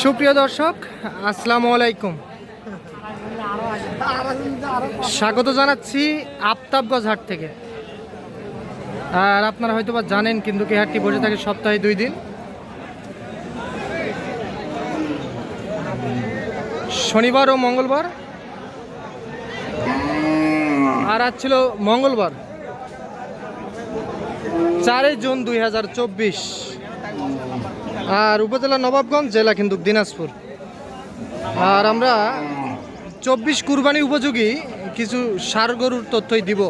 সুপ্রিয় দর্শক, আসসালামু আলাইকুম। স্বাগত জানাচ্ছি আফতাবগঞ্জ হাট থেকে। আর আপনারা হয়তো বা জানেন, কিন্তু কি হাটটি বসে থাকে সপ্তাহে দুই দিন। শনিবার ও মঙ্গলবার। আর আজ ছিল মঙ্গলবার, চারই জুন দুই হাজার চব্বিশ। আর উপজেলা নবাবগঞ্জ, জেলা কিন্তু দিনাজপুর। আর আমরা চব্বিশ কুরবানি উপযোগী কিছু সার গরুর তথ্যই দিব।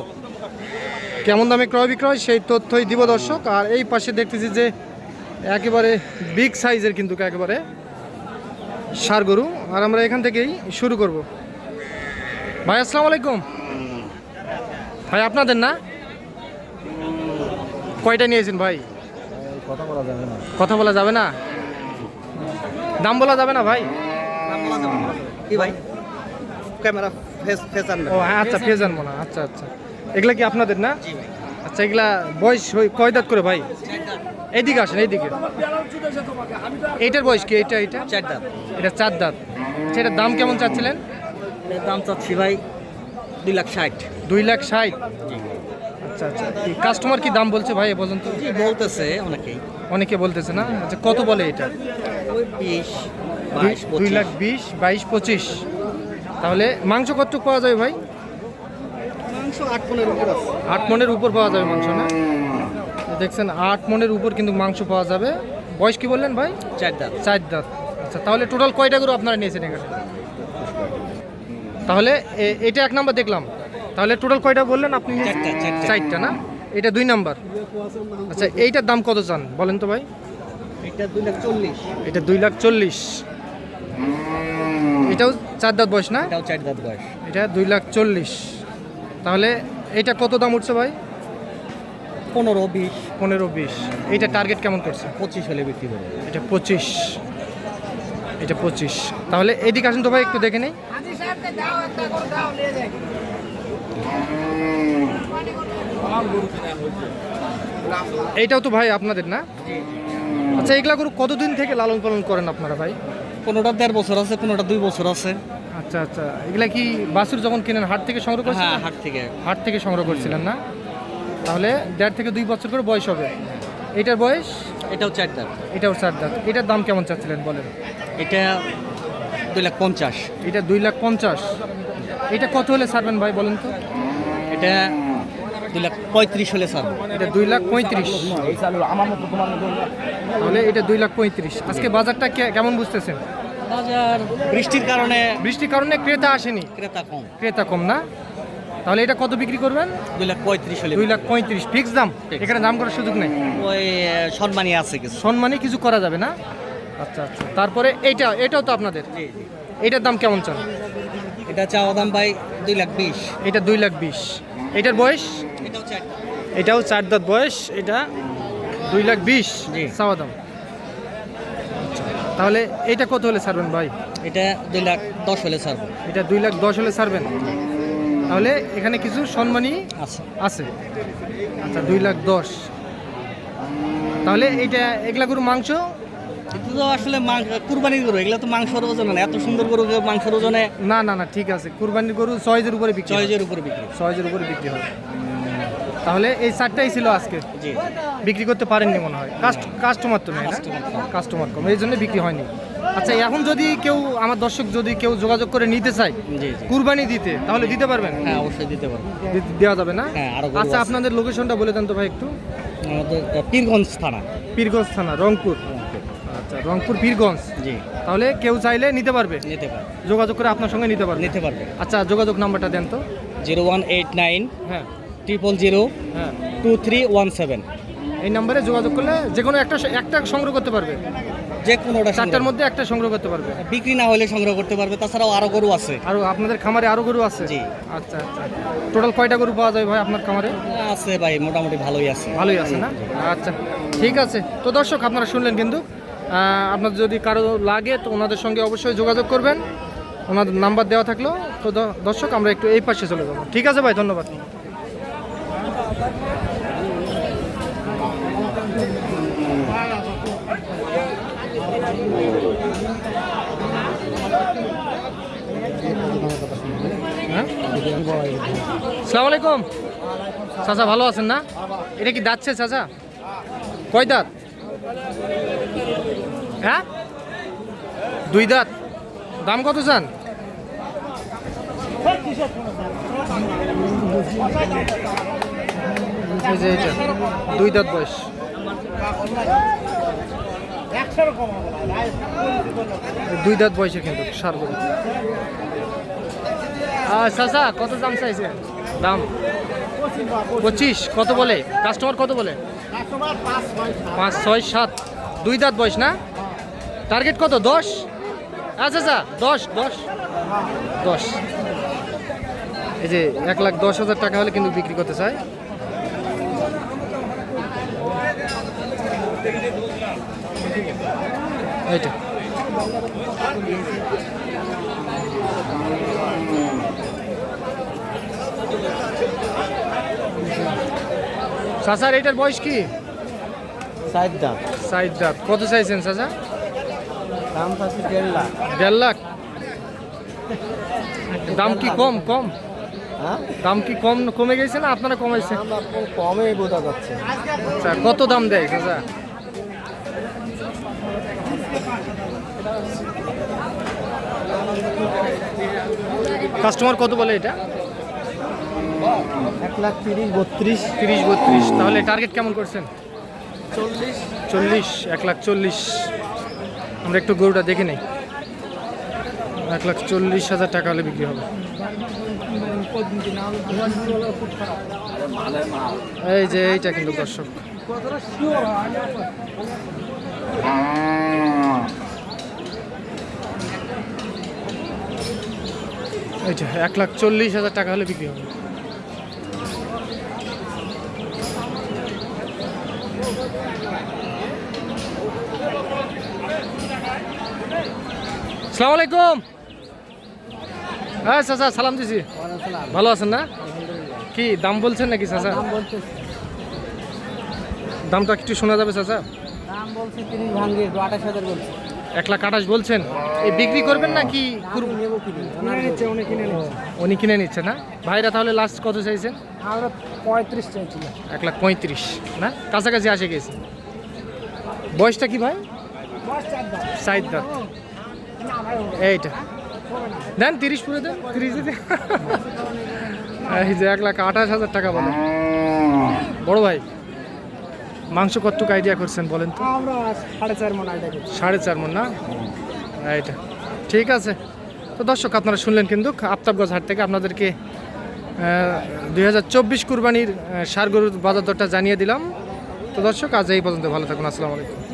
কেমন দামে ক্রয় বিক্রয় সেই তথ্যই দিব দর্শক। আর এই পাশে দেখতেছি যে একেবারে বিগ সাইজের কিন্তু একেবারে সার গরু। আর আমরা এখান থেকেই শুরু করব। ভাই, আসসালামু আলাইকুম। ভাই, আপনাদের না? কয়টা নিয়েছেন ভাই? কথা বলা যাবে না। কথা বলা যাবে না? দাম বলা যাবে না ভাই? কি ভাই? ক্যামেরা ফেস ফেস আনবে ও হ্যাঁ আচ্ছা পেয়ে জানব না। আচ্ছা আচ্ছা। এগুলা কি আপনাদের না? আচ্ছা এগুলা বয়স কয় দাঁত করে ভাই? এইদিকে আসেন এইদিকে। এইটার বয়স কি? এইটা এইটা? চার দাম এটা চার দাঁত। আচ্ছা এটার দাম কেমন চাচ্ছিলেন? দাম চাচ্ছি ভাই দুই লাখ ষাট। দুই লাখ ষাট। আচ্ছা আচ্ছা। কাস্টমার কি দাম বলছে ভাই এ পর্যন্ত? বলতেছে অনেকেই। অনেকে বলতেছে না? আচ্ছা কত বলে এটা? বিশ দুই- লাখ বিশ বাইশ পঁচিশ। তাহলে মাংস কতটুকু পাওয়া যাবে ভাই? মাংস আট পনেরো উপর আট মনের উপর পাওয়া যাবে মাংস না? দেখছেন আট মনের উপর কিন্তু মাংস পাওয়া যাবে। বয়স কি বললেন ভাই? চার দাম চার দাঁত। আচ্ছা তাহলে টোটাল কয়টা গরু আপনারা নিয়েছেন এখানে? তাহলে এটা এক নাম্বার দেখলাম। তাহলে টোটাল কয়টা বললেন আপনি? চারটা, না? এটা দুই নাম্বার। আচ্ছা এইটার দাম কত চান? বলেন তো ভাই। এটা দুই লাখ চল্লিশ। এটা দুই লাখ চল্লিশ। এটাও চার দাঁত বয়স না? এটাও চার দাঁত বয়স। এটা দুই লাখ চল্লিশ। তাহলে এটা কত দাম উঠছে ভাই? পনেরো বিশ। পনেরো বিশ। এইটা টার্গেট কেমন করছে? পঁচিশ হলে বিক্রি করবে। এটা পঁচিশ। এটা পঁচিশ। তাহলে এদিকে আসুন তো ভাই একটু দেখে নেই। এইটাও তো ভাই আপনাদের না? আচ্ছা এগুলা গরু কতদিন থেকে লালন পালন করেন আপনারা ভাই? পনেরোটা দেড় বছর আছে পনেরোটা দুই বছর আছে। আচ্ছা আচ্ছা। এগুলা কি বাছুর যখন কিনেন হাট থেকে সংগ্রহ হ্যাঁ করছিলেন? হাট থেকে। হাট থেকে সংগ্রহ করছিলেন না? তাহলে দেড় থেকে দুই বছর করে বয়স হবে। এটার বয়স? এটাও চার দাঁত। এটাও চার দাঁত। এটার দাম কেমন চাচ্ছিলেন বলেন? এটা দুই লাখ পঞ্চাশ। এটা দুই লাখ পঞ্চাশ। এটা কত হলে ছাড়বেন ভাই বলেন তো? এটা দুই লাখ পঁয়ত্রিশ হলে স্যার এটা দুই লাখ পঁয়ত্রিশ। তাহলে এটা দুই লাখ পঁয়ত্রিশ। আজকে বাজারটা কেমন বুঝতেছেন? বাজার বৃষ্টির কারণে বৃষ্টির কারণে ক্রেতা আসেনি। ক্রেতা কম। ক্রেতা কম না? তাহলে এটা কত বিক্রি করবেন? দুই লাখ পঁয়ত্রিশ হলে দুই লাখ পঁয়ত্রিশ। ফিক্স দাম? এখানে দাম করার সুযোগ নেই? ওই আহ, সম্মানী আছে কিছু। সম্মানে কিছু করা যাবে না? আচ্ছা আচ্ছা। তারপরে এইটা এটাও তো আপনাদের? এটার দাম কেমন চান? এটা চাওয়া দাম ভাই দুই লাখ বিশ। এটা দুই লাখ বিশ। এটার বয়স? এটাও চার এটাও চার দাঁত বয়স এটা দুই লাখ বিশ জি। চাওয়া দাম। তাহলে এটা কত হলে ছাড়বেন ভাই? এটা দুই লাখ দশ হলে ছাড়বো। এটা দুই লাখ দশ হলে ছাড়বেন। তাহলে এখানে কিছু সম্মানী আছে। আছে? আচ্ছা দুই লাখ দশ। তাহলে এইটা এগুলা গরু মাংস তো আসলে কুরবানির গরু এগুলো তো মাংসের ওজনে না এত সুন্দর গরু মাংসের ওজনে না না না ঠিক আছে। কুরবানির গরু চয়েজের উপরে বিক্রি। চয়েজের উপরে বিক্রি চয়েজের উপরে বিক্রি হয়। তাহলে এই চারটাই ছিল আজকে। বিক্রি করতে পারেননি মনে হয়। কাস্ট- কাস্টমার তো নেই কাস্টমার কম। এই জন্য বিক্রি হয়নি। আচ্ছা এখন যদি কেউ আমার দর্শক যদি কেউ যোগাযোগ করে নিতে চায় কুরবানি দিতে তাহলে দিতে পারবেন? হ্যাঁ অবশ্যই দিতে পারব। দি- দেওয়া যাবে না? হ্যাঁ, আচ্ছা আপনাদের লোকেশনটা বলে দেন তো ভাই একটু। আমাদের পীরগঞ্জ থানা। পীরগঞ্জ থানা রংপুর। আচ্ছা রংপুর পীরগঞ্জ জি। তাহলে কেউ চাইলে নিতে পারবে? নিতে পারবে। যোগাযোগ করে আপনার সঙ্গে নিতে পারবে? নিতে পারবে। আচ্ছা যোগাযোগ নাম্বারটা দেন তো। জিরো ওয়ান এইট নাইন হ্যাঁ। ট্রিপল জিরো হ্যাঁ। Two three one seven. এই নাম্বারে যোগাযোগ করলে যে কোনো একটা একটা সংগ্রহ করতে পারবে। যে কোনোটা চারটার মধ্যে একটা সংগ্রহ করতে পারবে। বিক্রি না হলে সংগ্রহ করতে পারবে তাছাড়াও আরও গরু আছে। আর আপনাদের খামারে আরও গরু আছে? জি। আচ্ছা আচ্ছা। টোটাল কয়টা গরু পাওয়া যায় ভাই আপনার খামারে? আছে ভাই মোটামুটি ভালোই আছে। ভালোই আছে না? আচ্ছা ঠিক আছে। তো দর্শক আপনারা শুনলেন কিন্তু আহ, আপনাদের যদি কারও লাগে তো ওনাদের সঙ্গে অবশ্যই যোগাযোগ করবেন। ওনাদের নাম্বার দেওয়া থাকল। তো দর্শক আমরা একটু এই পাশে চলে যাব। ঠিক আছে ভাই ধন্যবাদ। হ্যাঁ? সালাম আলাইকুম। চাচা ভালো আছেন না? এটা কি দাঁতছে চাচা? কয় দাঁত? হ্যাঁ? দুই দাঁত। দাম কত চান? দুই দাঁত বয়স। দুই দাঁত বয়সে কিন্তু, সার চাচা, কত দাম চাইছে দাম? পঁচিশ, কত বলে? কাস্টমার কত বলে? পাঁচ, ছয়, সাত। দুই দাঁত বয়স না? টার্গেট কত? দশ? আচ্ছা আচ্ছা দশ দশ দশ। এই যে এক লাখ দশ হাজার টাকা হলে কিন্তু বিক্রি করতে চায়। এইটা। চাচার এটার বয়স কি? সাইড দাম সাইড দাঁত কত চাইছেন চাচা? দাম থাকছে দেড় লাখ। দেড় লাখ? দাম কি কম কম? হ্যাঁ? দাম কি কম কমে গেছে না আপনারা কমাইছে? আমরা কমে বোঝা যাচ্ছে। আচ্ছা কত দাম দেয় চাচা? কাস্টমার কত বলে এটা? এক লাখ তিরিশ বত্রিশ। তিরিশ বত্রিশ। তাহলে টার্গেট কেমন করছেন? চল্লিশ। চল্লিশ এক লাখ চল্লিশ। আমরা একটু গরুটা দেখে নেই। এক লাখ চল্লিশ হাজার টাকা হলে বিক্রি হবে। এই যে এইটা কিন্তু দর্শক। এইটা এক লাখ চল্লিশ হাজার টাকা হলে বিক্রি হবে। সালাম আলাইকুম। হ্যাঁ চাচা সালাম দিছি। ভালো আছেন না? কি দাম বলছেন নাকি চাচা? বলছে দামটা একটু শোনা যাবে চাচা? দাম বলছে তিরিশ ভাঙ্গে আঠাশ হাজার বলছে। এক লাখ আঠাশ বলছেন? এই বিক্রি করবেন কিনে নিচ্ছে উনি কিনে নিচ্ছে। উনি কিনে নিচ্ছে না? ভাইরা তাহলে লাস্ট কত চাইছেন? আমরা পঁয়ত্রিশ এক লাখ পঁয়ত্রিশ না? কাছাকাছি আসে গেছে। বয়সটা কি ভাই? সাইড দাঁত। এইটা। দেন তিরিশ পুরো দেন তিরিশ দেন এই যে এক লাখ আঠাশ হাজার টাকা বলে। বড় ভাই মাংস কতটুকু আইডিয়া করছেন বলেন তো? সাড়ে চার মন আইডিয়া সাড়ে চার মন না? এইটা। ঠিক আছে। তো দর্শক আপনারা শুনলেন কিন্তু আফতাবগঞ্জ হাট থেকে আপনাদেরকে দুই হাজার চব্বিশ কুরবানির সার গরুর বাজার দরটা জানিয়ে দিলাম। তো দর্শক আজ এই পর্যন্ত। ভালো থাকুন। আসসালামু আলাইকুম।